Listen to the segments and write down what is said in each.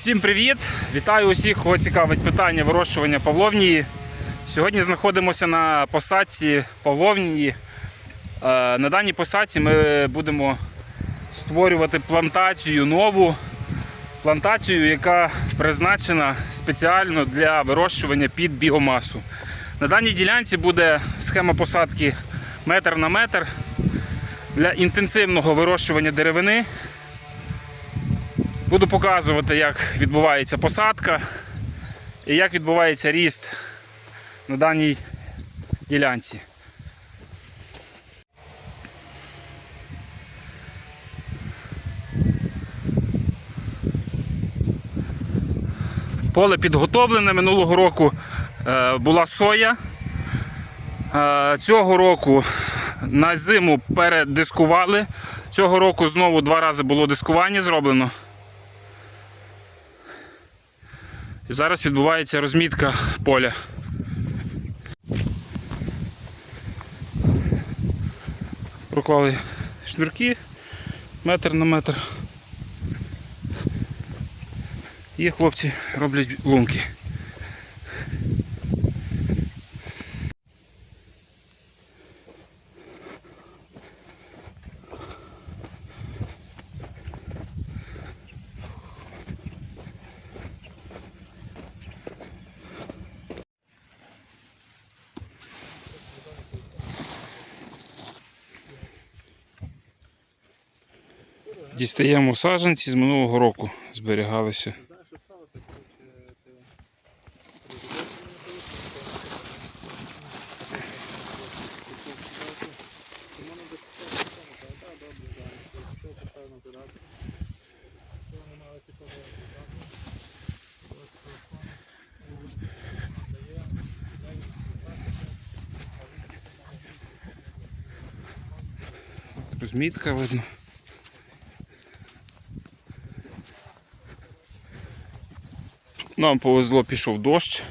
Всім привіт! Вітаю усіх, кого цікавить питання вирощування павловнії. Сьогодні знаходимося на посадці павловнії. Е, На даній посадці ми будемо створювати плантацію нову. Плантацію, яка призначена спеціально для вирощування під біомасу. На даній ділянці буде схема посадки метр на метр для інтенсивного вирощування деревини. Буду показувати, як відбувається посадка і як відбувається ріст на даній ділянці. Поле підготовлене минулого року е, була соя. Е, Цього року на зиму передискували. Цього року знову два рази було дискування зроблено. І зараз відбувається розмітка поля. Проклали шнурки метр на метр. І хлопці роблять лунки. Дістаємо саджанці з минулого року зберігалися. Розмітка видно. Нам повезло, пішов дощ.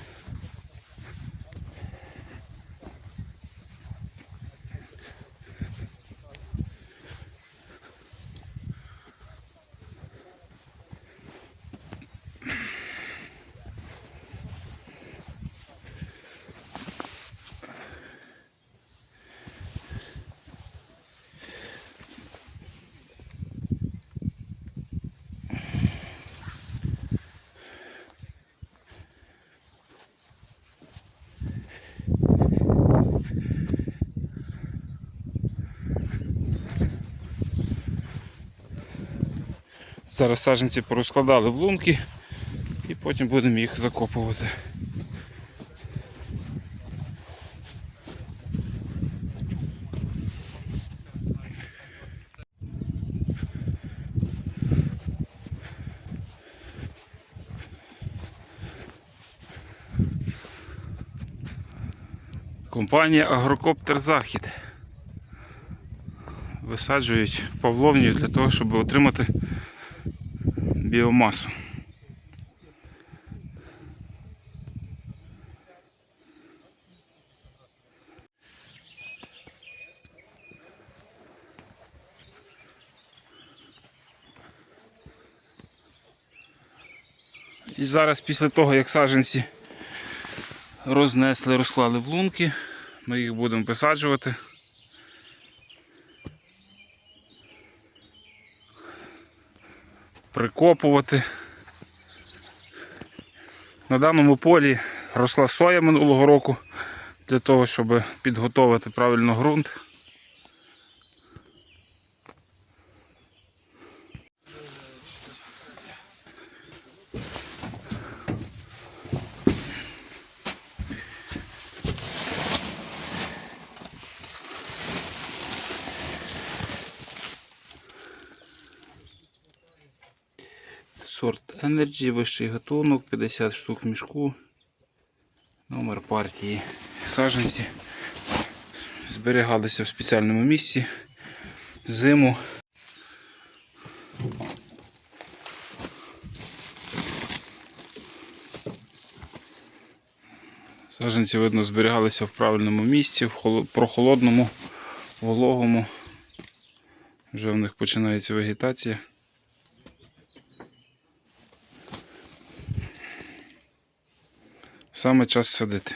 Зараз саджанці порозкладали в лунки і потім будемо їх закопувати. Компанія Агрокоптер Захід висаджують павловню для того, щоб отримати біомасу. І зараз після того, як саджанці рознесли, розклали в лунки, ми їх будемо висаджувати. Прикопувати. На даному полі росла соя минулого року для того, щоб підготувати правильно ґрунт. Сорт Energy, вищий гатунок, 50 штук в мішку. Номер партії. Саджанці зберігалися в спеціальному місці. Зиму. Саджанці, видно, зберігалися в правильному місці, в прохолодному, вологому. Вже в них починається вегетація. Саме час садити.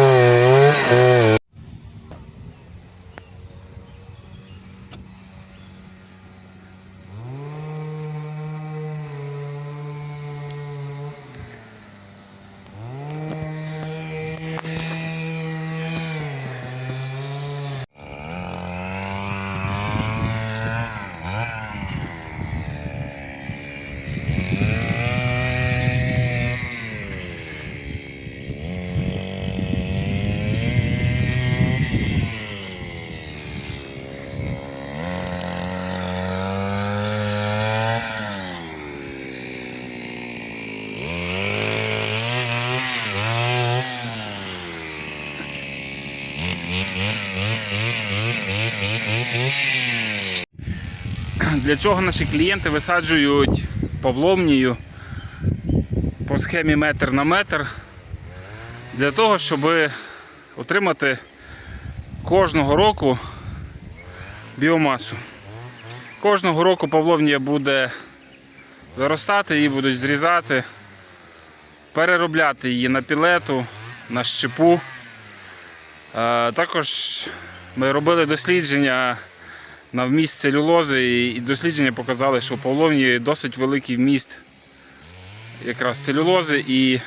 Для чого наші клієнти висаджують павловнію по схемі метр на метр? Для того, щоб отримати кожного року біомасу. Кожного року павловнія буде заростати, її будуть зрізати, переробляти її на пілету, на щепу. Е, Також ми робили дослідження на вміст целюлози, і дослідження показали, що у павловні досить великий вміст якраз целюлози, і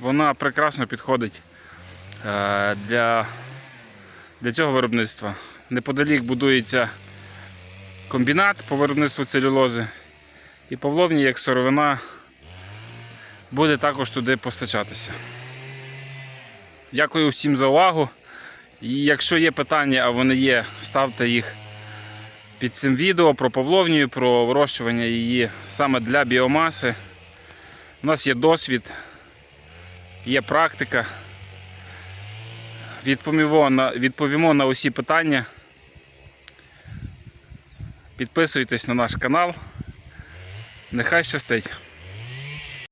вона прекрасно підходить е, для, для цього виробництва. Неподалік будується комбінат по виробництву целюлози, і павловні як сировина буде також туди постачатися. Дякую всім за увагу. І якщо є питання, а вони є, ставте їх під цим відео про павловнію, про вирощування її саме для біомаси. У нас є досвід, є практика. Відповімо на, відповімо на усі питання. Підписуйтесь на наш канал. Нехай щастить!